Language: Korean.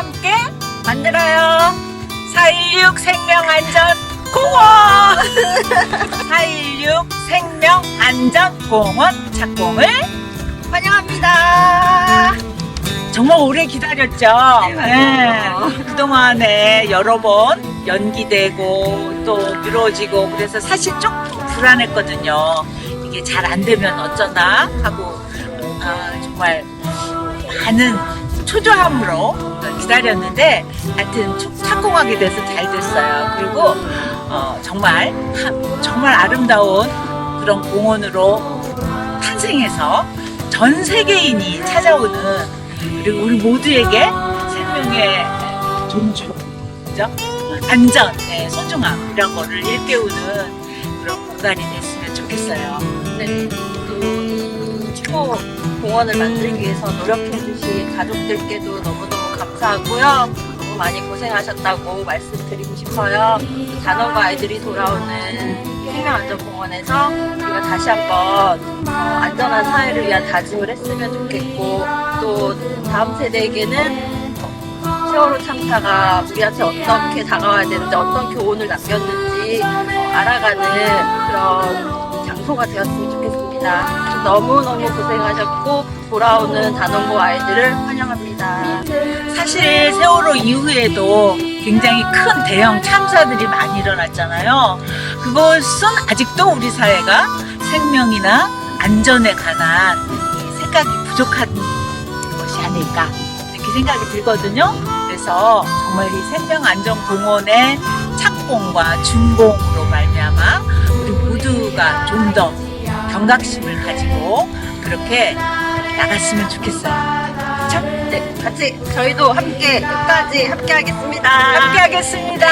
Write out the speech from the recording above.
함께 만들어요. 416 생명안전공원! 416 생명안전공원 착공을 환영합니다. 정말 오래 기다렸죠? 맞아요. 네. 그동안에 여러 번 연기되고 또 미뤄지고 그래서 사실 조금 불안했거든요. 이게 잘 안 되면 어쩌나 하고 아, 정말 많은 초조함으로 기다렸는데 하여튼 촉- 착공하게 돼서 잘 됐어요. 그리고 어, 정말 하- 정말 아름다운 그런 공원으로 탄생해서 전 세계인이 찾아오는 그리고 우리 모두에게 생명의 존중, 그죠? 안전, 네, 소중함 이런 거를 일깨우는 그런 공간이 됐으면 좋겠어요. 네, 또 최고 공원을 만들기 위해서 노력해주신 가족들께도 너무너무 감사하고요. 너무 많이 고생하셨다고 말씀드리고 싶어요. 단원과 아이들이 돌아오는 생명안전공원에서 우리가 다시 한번 어, 안전한 사회를 위한 다짐을 했으면 좋겠고 또 다음 세대에게는 어, 세월호 참사가 우리한테 어떻게 다가와야 되는지 어떤 교훈을 남겼는지 어, 알아가는 그런 장소가 되었으면 좋겠습니다. 너무너무 고생하셨고 돌아오는 단원고 아이들을 환영합니다. 사실 세월호 이후에도 굉장히 큰 대형 참사들이 많이 일어났잖아요. 그것은 아직도 우리 사회가 생명이나 안전에 관한 이 생각이 부족한 것이 아닐까 이렇게 생각이 들거든요. 그래서 정말 이 생명안전공원의 착공과 우리 모두가 좀 더 경각심을 가지고 그렇게 나갔으면 좋겠어요. 그렇죠? 네, 같이 저희도 함께 끝까지 함께 하겠습니다. 함께 하겠습니다.